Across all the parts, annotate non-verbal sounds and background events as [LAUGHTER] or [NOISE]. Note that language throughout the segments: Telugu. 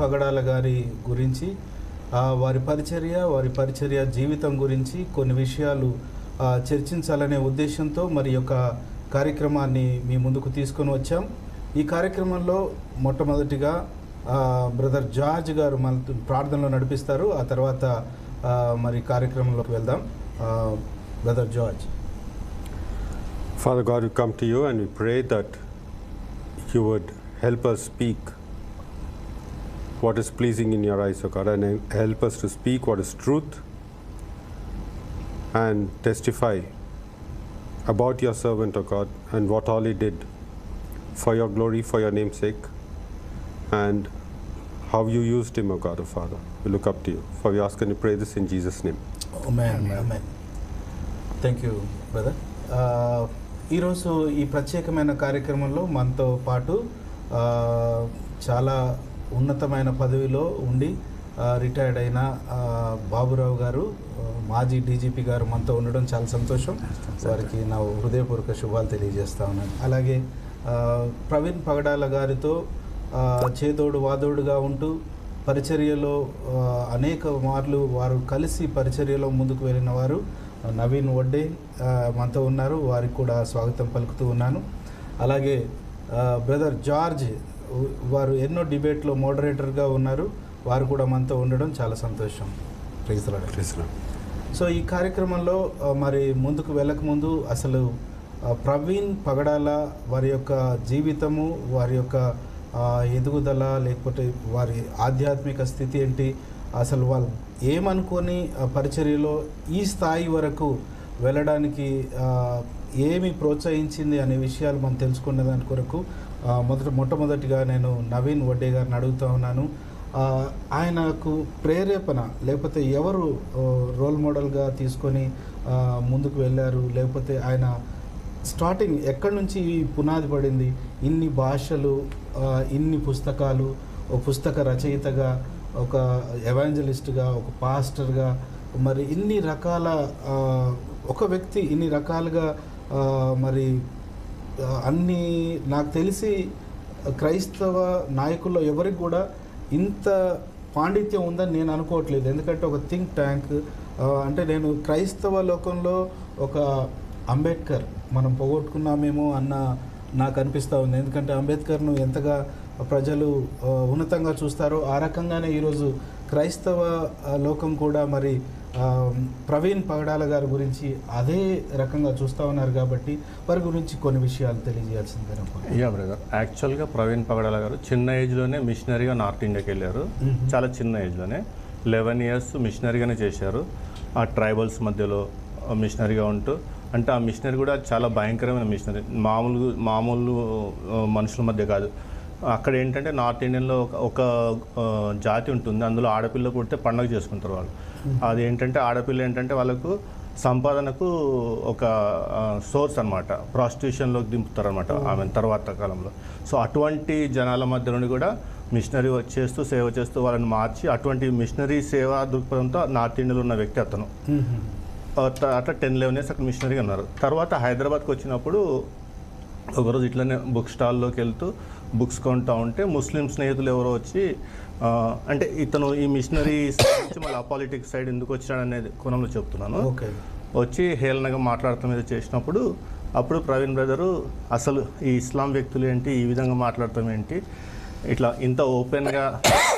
పగడాల గారి గురించి వారి పరిచర్య వారి పరిచర్య జీవితం గురించి కొన్ని విషయాలు చర్చించాలనే ఉద్దేశంతో మరి యొక్క కార్యక్రమాన్ని మీ ముందుకు తీసుకొని వచ్చాం. ఈ కార్యక్రమంలో మొట్టమొదటిగా బ్రదర్ జార్జ్ గారు మన ప్రార్థనలో నడిపిస్తారు. ఆ తర్వాత మరి కార్యక్రమంలోకి వెళ్దాం. Brother George. Father God we come to you and we pray that you would help us what is pleasing in your eyes, O God, and help us to speak what is truth and testify about your servant, O God, and what all he did for your glory, for your name's sake, and how you used him, O God, O Father. We look up to you. For we ask and we pray this in Jesus' name. Thank you brother ఈరోజు ఈ ప్రత్యేకమైన కార్యక్రమంలో మనతో పాటు ఆ, చాలా ఉన్నతమైన పదవిలో ఉండి రిటైర్డ్ అయిన బాబురావు గారు మాజీ డీజీపీ గారు మనతో ఉండడం చాలా సంతోషం. వారికి నా హృదయపూర్వక శుభాలు తెలియజేస్తా ఉన్నాను. అలాగే ప్రవీణ్ పగడాల గారితో చేదోడు వాదోడుగా ఉంటూ పరిచర్యలో అనేక మార్లు వారు కలిసి పరిచర్యలో ముందుకు వెళ్ళిన వారు నవీన్ వడ్డే మనతో ఉన్నారు. వారికి కూడా స్వాగతం పలుకుతూ ఉన్నాను. అలాగే బ్రదర్ జార్జ్ వారు ఎన్నో డిబేట్లో మోడరేటర్గా ఉన్నారు. వారు కూడా మనతో ఉండడం చాలా సంతోషం. సో ఈ కార్యక్రమంలో మరి ముందుకు వెళ్ళకముందు అసలు ప్రవీణ్ పగడాల వారి యొక్క జీవితము వారి యొక్క ఎదుగుదల లేకపోతే వారి ఆధ్యాత్మిక స్థితి ఏంటి అసలు వాళ్ళు ఏమనుకొని పరిచర్యలో ఈ స్థాయి వరకు వెళ్ళడానికి ఏమి ప్రోత్సహించింది అనే విషయాలు మనం తెలుసుకునే దాని కొరకు మొదట మొట్టమొదటిగా నేను నవీన్ వడ్డే గారిని అడుగుతా ఉన్నాను. ఆయనకు ప్రేరేపణ లేకపోతే ఎవరు రోల్ మోడల్గా తీసుకొని ముందుకు వెళ్ళారు లేకపోతే ఆయన స్టార్టింగ్ ఎక్కడి నుంచి పునాది పడింది? ఇన్ని భాషలు ఇన్ని పుస్తకాలు ఒక పుస్తక రచయితగా ఒక ఎవాంజలిస్ట్గా ఒక పాస్టర్గా మరి ఇన్ని రకాల ఒక వ్యక్తి ఇన్ని రకాలుగా మరి అన్ని నాకు తెలిసి క్రైస్తవ నాయకుల్లో ఎవరికి కూడా ఇంత పాండిత్యం ఉందని నేను అనుకోవట్లేదు. ఎందుకంటే ఒక థింక్ ట్యాంక్ అంటే నేను క్రైస్తవ లోకంలో ఒక అంబేద్కర్ మనం పోగొట్టుకున్నామేమో అన్న నాకు అనిపిస్తూ ఉంది. ఎందుకంటే అంబేద్కర్ను ఎంతగా ప్రజలు ఉన్నతంగా చూస్తారో ఆ రకంగానే ఈరోజు క్రైస్తవ లోకం కూడా మరి ప్రవీణ్ పగడాల గారి గురించి అదే రకంగా చూస్తూ ఉన్నారు కాబట్టి వారి గురించి కొన్ని విషయాలు తెలియజేయాల్సిందే. యా బ్రదర్ యాక్చువల్గా ప్రవీణ్ పగడాల గారు చిన్న ఏజ్లోనే మిషనరీగా నార్త్ ఇండియాకి వెళ్ళారు. చాలా చిన్న ఏజ్లోనే లెవెన్ ఇయర్స్ మిషనరీగానే చేశారు. ఆ ట్రైబల్స్ మధ్యలో మిషనరీగా ఉంటూ. అంటే ఆ మిషనరీ కూడా చాలా భయంకరమైన మిషనరీ మామూలు మామూలు మనుషుల మధ్య కాదు. అక్కడ ఏంటంటే నార్త్ ఇండియన్లో ఒక ఒక జాతి ఉంటుంది. అందులో ఆడపిల్ల పుడితే పండగ చేసుకుంటారు వాళ్ళు. అది ఏంటంటే ఆడపిల్ల ఏంటంటే వాళ్ళకు సంపాదనకు ఒక సోర్స్ అనమాట ప్రాస్టిట్యూషన్లోకి దింపుతారు అనమాట ఆమె తర్వాత కాలంలో. సో అటువంటి జనాల మధ్య నుండి కూడా మిషనరీ చేస్తూ సేవ చేస్తూ వాళ్ళని మార్చి అటువంటి మిషనరీ సేవా దృక్పథంతో నార్త్ ఇండియాలో ఉన్న వ్యక్తి అతను. అట్లా అట్లా టెన్ లెవెన్ ఇయర్స్ అక్కడ మిషనరీగా ఉన్నారు. తర్వాత హైదరాబాద్కి వచ్చినప్పుడు ఒకరోజు ఇట్లనే బుక్ స్టాల్లోకి వెళ్తూ బుక్స్ కొంటా ఉంటే ముస్లిం స్నేహితులు ఎవరో వచ్చి అంటే ఇతను ఈ మిషనరీ [COUGHS] నుంచి మళ్ళీ అపాలిటిక్స్ సైడ్ ఎందుకు వచ్చాడు అనేది కోణంలో చెప్తున్నాను. వచ్చి హేళనగా మాట్లాడటం మీద చేసినప్పుడు అప్పుడు ప్రవీణ్ బ్రదరు అసలు ఈ ఇస్లాం వ్యక్తులు ఏంటి ఈ విధంగా మాట్లాడటం ఏంటి ఇట్లా ఇంత ఓపెన్గా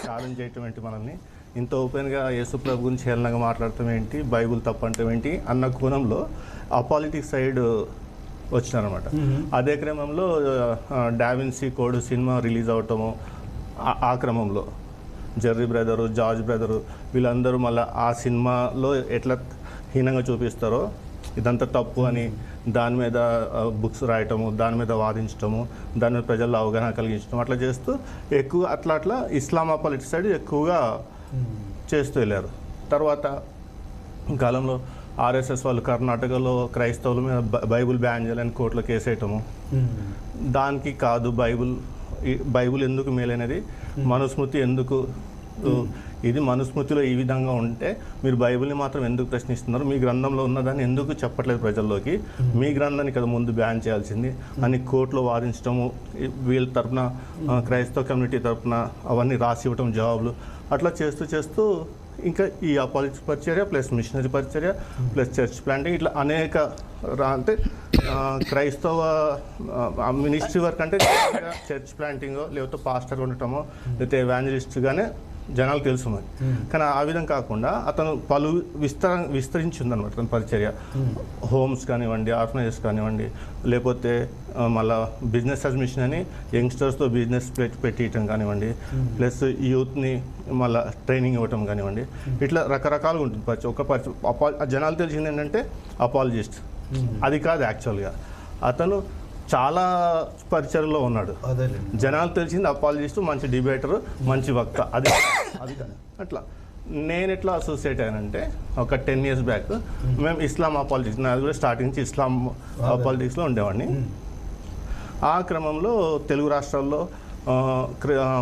ఛాలెంజ్ [COUGHS] చేయటం ఏంటి మనల్ని ఇంత ఓపెన్గా యేసు ప్రభు గురించి హేళనగా మాట్లాడటం ఏంటి బైబుల్ తప్పంటం ఏంటి అన్న కోణంలో అపాలిటిక్స్ సైడ్ వచ్చినారనమాట. అదే క్రమంలో Da Vinci code cinema release అవటము ఆ- క్రమంలో. జెర్రీ బ్రదరు జార్జ్ బ్రదరు వీళ్ళందరూ మళ్ళీ ఆ సినిమాలో ఎట్లా హీనంగా చూపిస్తారో ఇదంతా తప్పు అని దాని మీద బుక్స్ రాయటము దాని మీద వాదించటము దాని మీద ప్రజల్లో అవగాహన కలిగించడం అట్లా చేస్తూ ఎక్కువ అట్లా అట్లా ఇస్లామా పాలిటిక్స్ సైడ్ ఎక్కువగా చేస్తూ వెళ్ళారు. తర్వాత కాలంలో ఆర్ఎస్ఎస్ వాళ్ళు కర్ణాటకలో క్రైస్తవుల మీద బైబుల్ బ్యాన్ చేయాలని కోర్టులో కేసు వేయటము. మ్మ్. దానికి కాదు బైబుల్ బైబుల్ ఎందుకు మేలైనది? మనుస్మృతి ఎందుకు? ఇది మనుస్మృతిలో ఈ విధంగా ఉంటే మీరు బైబిల్ని మాత్రం ఎందుకు ప్రశ్నిస్తున్నారు? మీ గ్రంథంలో ఉన్నదాన్ని ఎందుకు చెప్పట్లేదు ప్రజల్లోకి? మీ గ్రంథాన్ని కదా ముందు బ్యాన్ చేయాల్సింది అని కోర్టులో వాదించడము వీళ్ళ తరపున క్రైస్తవ కమ్యూనిటీ తరపున అవన్నీ రాసి ఇవ్వటం జవాబులు అట్లా చేస్తూ చేస్తూ ఇంకా ఈ అపాలజీ పరిచర్య ప్లస్ మిషనరీ పరిచర్య ప్లస్ చర్చ్ ప్లాంటింగ్ ఇట్లా అనేక రా- అంటే క్రైస్తవ మినిస్ట్రీ వర్క్ అంటే చర్చ్ ప్లాంటింగ్ లేకపోతే పాస్టర్ ఉండటమో లేకపోతే ఎవాంజలిస్ట్గానే జనాలు తెలుసు మరి కానీ ఆ విధంగా కాకుండా అతను పలు విస్తర విస్తరించింది అనమాట తన పరిచర్య హోమ్స్ కానివ్వండి ఆర్ఫనైజెస్ కానివ్వండి లేకపోతే మళ్ళా బిజినెస్ అడ్మిషన్ అని యంగ్స్టర్స్తో బిజినెస్ పెట్టియటం కానివ్వండి ప్లస్ యూత్ని మళ్ళీ ట్రైనింగ్ ఇవ్వటం కానివ్వండి ఇట్లా రకరకాలుగా ఉంటుంది. పరిచయం ఒక పరిచయం అపా జనాలు తెలిసింది ఏంటంటే అపాలజిస్ట్. అది కాదు యాక్చువల్గా. అతను చాలా పరిచయలో ఉన్నాడు. జనాలు తెలిసింది అపాలజిస్ట్ మంచి డిబేటర్ మంచి వక్త. అది అది. అట్లా. నేను ఎట్లా అసోసియేట్ అయ్యానంటే ఒక టెన్ ఇయర్స్ బ్యాక్ మేము. ఇస్లాం అపాలజిక్స్ నాది కూడా స్టార్టింగ్ నుంచి ఇస్లాం అపాలజిక్స్లో ఉండేవాడిని. ఆ క్రమంలో తెలుగు రాష్ట్రాల్లో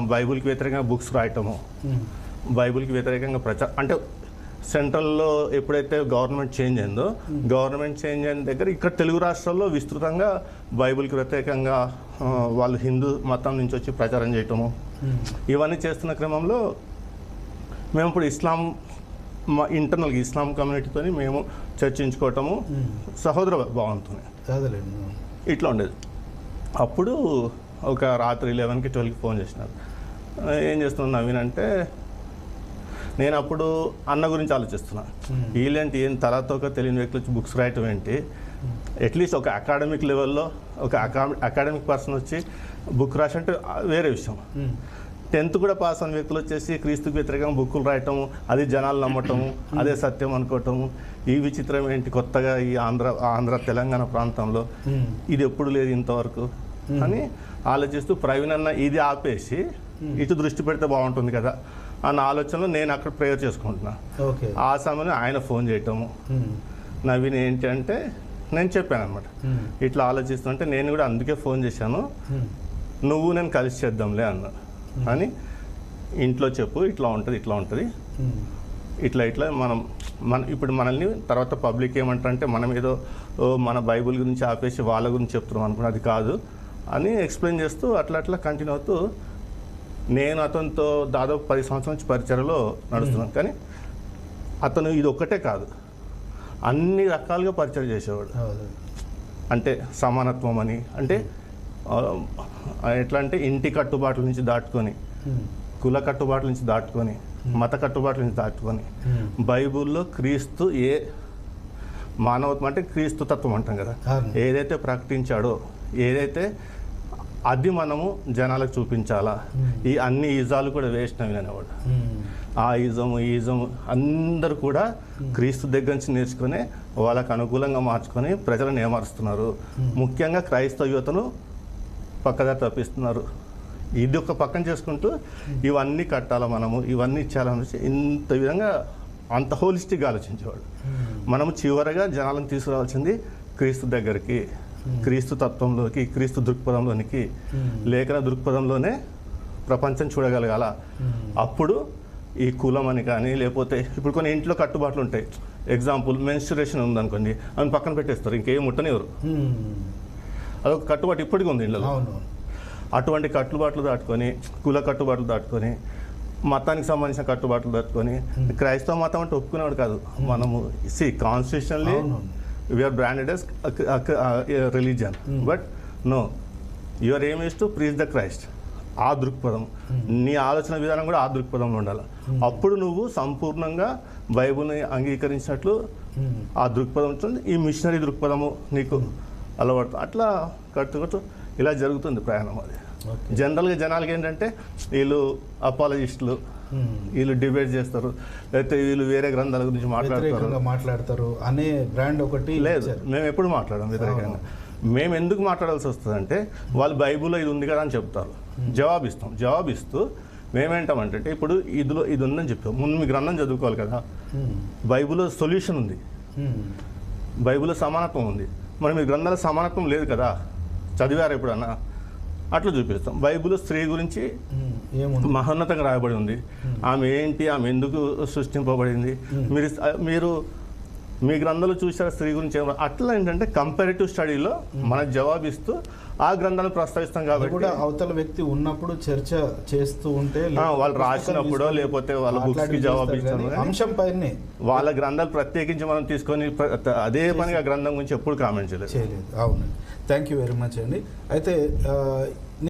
బైబిల్కి వ్యతిరేకంగా బుక్స్ రాయటము. బైబిల్కి వ్యతిరేకంగా ప్రచారం అంటే సెంట్రల్లో ఎప్పుడైతే గవర్నమెంట్ చేంజ్ అయిందో గవర్నమెంట్ చేంజ్ అయిన దగ్గర ఇక్కడ తెలుగు రాష్ట్రాల్లో విస్తృతంగా బైబిల్కి ఆ, వాళ్ళు హిందూ మతం నుంచి వచ్చి ప్రచారం చేయటము. ఉమ్. ఇవన్నీ చేస్తున్న క్రమంలో మేము ఇప్పుడు ఇస్లాం మా ఇంటర్నల్గా ఇస్లాం కమ్యూనిటీతో మేము చర్చించుకోవటము ఉమ్. సహోదర భావంతో అదేలేండి ఇట్లా ఉండేది. అప్పుడు ఒక రాత్రి లెవెన్కి ట్వెల్వ్కి ఫోన్ చేసినారు. ఏం చేస్తున్నాను నవీన్ అంటే నేను అప్పుడు అన్న గురించి ఆలోచిస్తున్నా. Hmm. వీళ్ళేంటి ఏం తలతోక తెలియని వ్యక్తులు వచ్చి బుక్స్ రాయటం ఏంటి? అట్లీస్ట్ ఒక అకాడమిక్ లెవెల్లో ఒక అకాడమిక్ పర్సన్ వచ్చి బుక్ రాసి అంటే ఆ, వేరే విషయం. ఉమ్. టెన్త్ కూడా పాస్ అయిన వ్యక్తులు వచ్చేసి క్రీస్తుకు వ్యతిరేకంగా బుక్కులు రాయటము అది జనాలు నమ్మటము అదే సత్యం అనుకోవటము ఈ విచిత్రం ఏంటి కొత్తగా ఈ ఆంధ్ర ఆంధ్ర తెలంగాణ ప్రాంతంలో. ఇది ఎప్పుడు లేదు ఇంతవరకు. అని ఆలోచిస్తూ ప్రవీణ్ అన్న ఇది ఆపేసి ఇటు దృష్టి పెడితే బాగుంటుంది కదా. అన్న ఆలోచనలో నేను అక్కడ ప్రేయర్ చేసుకుంటున్నా. ఆ సమయంలో ఆయన ఫోన్ చేయటము. నవీన్ ఏంటి అంటే నేను చెప్పాను అనమాట. ఇట్లా ఆలోచిస్తుంటే నేను కూడా అందుకే ఫోన్ చేశాను. నువ్వు నేను కలిసి చేద్దాంలే అన్న. అని ఇంట్లో చెప్పు ఇట్లా ఉంటుంది ఇట్లా ఉంటుంది. ఇట్లా ఇట్లా మనం మన ఇప్పుడు మనల్ని తర్వాత పబ్లిక్ ఏమంటారంటే మనం ఏదో మన బైబిల్ గురించి ఆపేసి వాళ్ళ గురించి చెప్తున్నాం అనుకున్నా అది కాదు. అని ఎక్స్ప్లెయిన్ చేస్తూ అట్లా అట్లా కంటిన్యూ అవుతూ నేను అతనితో దాదాపు పది సంవత్సరాల నుంచి పరిచయలో నడుస్తున్నాను కానీ అతను ఇది ఒక్కటే కాదు అన్ని రకాలుగా పరిచయం చేసేవాడు. అంటే సమానత్వం అని అంటే ఎట్లా అంటే ఇంటి కట్టుబాట్ల నుంచి దాటుకొని. కుల కట్టుబాట్ల నుంచి దాటుకొని మత కట్టుబాట్ల నుంచి దాటుకొని. బైబిల్లో క్రీస్తు ఏ మానవత్వం అంటే క్రీస్తు తత్వం అంటాం కదా. ఏదైతే ప్రకటించాడో ఏదైతే అది మనము జనాలకు చూపించాలా? ఈ అన్ని ఈజాలు కూడా వేస్ట్ అవి అనేవాడు ఉమ్. ఆ ఈజము ఈ ఈజము అందరూ కూడా క్రీస్తు దగ్గర నుంచి నేర్చుకుని వాళ్ళకు అనుకూలంగా మార్చుకొని ప్రజలను ఏమారుస్తున్నారు? ముఖ్యంగా క్రైస్తవ యువతను పక్కదారి తప్పిస్తున్నారు. ఇది ఒక పక్కన చేసుకుంటూ ఇవన్నీ కట్టాలా మనము? ఇవన్నీ ఇచ్చాలని ఇంత విధంగా అంత హోలిస్టిక్గా ఆలోచించేవాడు. మనము చివరగా జనాలను తీసుకురావాల్సింది క్రీస్తు దగ్గరికి. క్రీస్తు తత్వంలోకి క్రీస్తు దృక్పథంలోనికి. లేఖన దృక్పథంలోనే ప్రపంచం చూడగలగాల. అప్పుడు ఈ కులం అని కానీ లేకపోతే ఇప్పుడు కొన్ని ఇంట్లో కట్టుబాట్లు ఉంటాయి. ఎగ్జాంపుల్ మెన్స్చురేషన్ ఉందనుకోండి అని పక్కన పెట్టేస్తారు ఇంకేం ముట్టనివ్వరు. అదొక కట్టుబాటు ఇప్పటికీ ఉంది ఇళ్ళలో అటువంటి కట్టుబాట్లు దాటుకొని కుల కట్టుబాట్లు దాటుకొని మతానికి సంబంధించిన కట్టుబాట్లు దాటుకొని క్రైస్తవ మతం అంటే ఒప్పుకునేవాడు కాదు. మనము సి కాన్స్టిట్యూషన్లీ అవును. We are branded as religion but no your aim is to praise the Christ ఆ దృక్పథం నీ ఆలోచన విధానం కూడా ఆ దృక్పథంలో ఉండాలి అప్పుడు నువ్వు సంపూర్ణంగా బైబుల్ని అంగీకరించినట్లు ఉమ్. ఆ దృక్పథం ఉంటుంది. ఈ మిషనరీ దృక్పథము నీకు అలవాటు. అట్లా కట్టు కట్టు ఇలా జరుగుతుంది ప్రయాణం అది. జనరల్గా జనాలకి ఏంటంటే వీళ్ళు అపాలజిస్టులు ఉమ్. వీళ్ళు డిబేట్ చేస్తారు లేకపోతే వీళ్ళు వేరే గ్రంథాల గురించి మాట్లాడతారు. మాట్లాడతారు అనే బ్రాండ్ ఒకటి లేదు. మేము ఎప్పుడు మాట్లాడాం వ్యతిరేకంగా. మేము ఎందుకు మాట్లాడాల్సి వస్తుందంటే వాళ్ళు బైబిల్లో ఇది ఉంది కదా అని చెప్తారు. జవాబు ఇస్తాం జవాబు ఇస్తూ మేమేంటామంటే ఇప్పుడు ఇదిలో ఇది ఉందని చెప్పాం. ముందు మీ గ్రంథం చదువుకోవాలి కదా. ఉమ్. బైబిల్లో సొల్యూషన్ ఉంది. బైబిల్లో సమానత్వం ఉంది. మరి మీ గ్రంథాల సమానత్వం లేదు కదా. చదివారు ఎప్పుడన్నా? అట్లా చూపిస్తాం. బైబిల్ స్త్రీ గురించి మహోన్నతంగా రాయబడి ఉంది. ఆమె ఏంటి? ఆమె ఎందుకు సృష్టింపబడింది? మీరు మీరు మీ గ్రంథాలు చూసారు స్త్రీ గురించి అట్లా ఏంటంటే కంపారిటివ్ స్టడీలో మన జవాబిస్తూ ఆ గ్రంథాలను ప్రస్తావిస్తాం కాబట్టి కూడా అవతల వ్యక్తి ఉన్నప్పుడు చర్చ చేస్తూ ఉంటే వాళ్ళు రాసినప్పుడో లేకపోతే వాళ్ళ books కి జవాబు అంశం పైనే. వాళ్ళ గ్రంథాలు ప్రత్యేకించి మనం తీసుకొని అదే పనిగా గ్రంథం గురించి ఎప్పుడు కామెంట్ చేయలేదు. అవునండి థ్యాంక్ యూ వెరీ మచ్ అండి. అయితే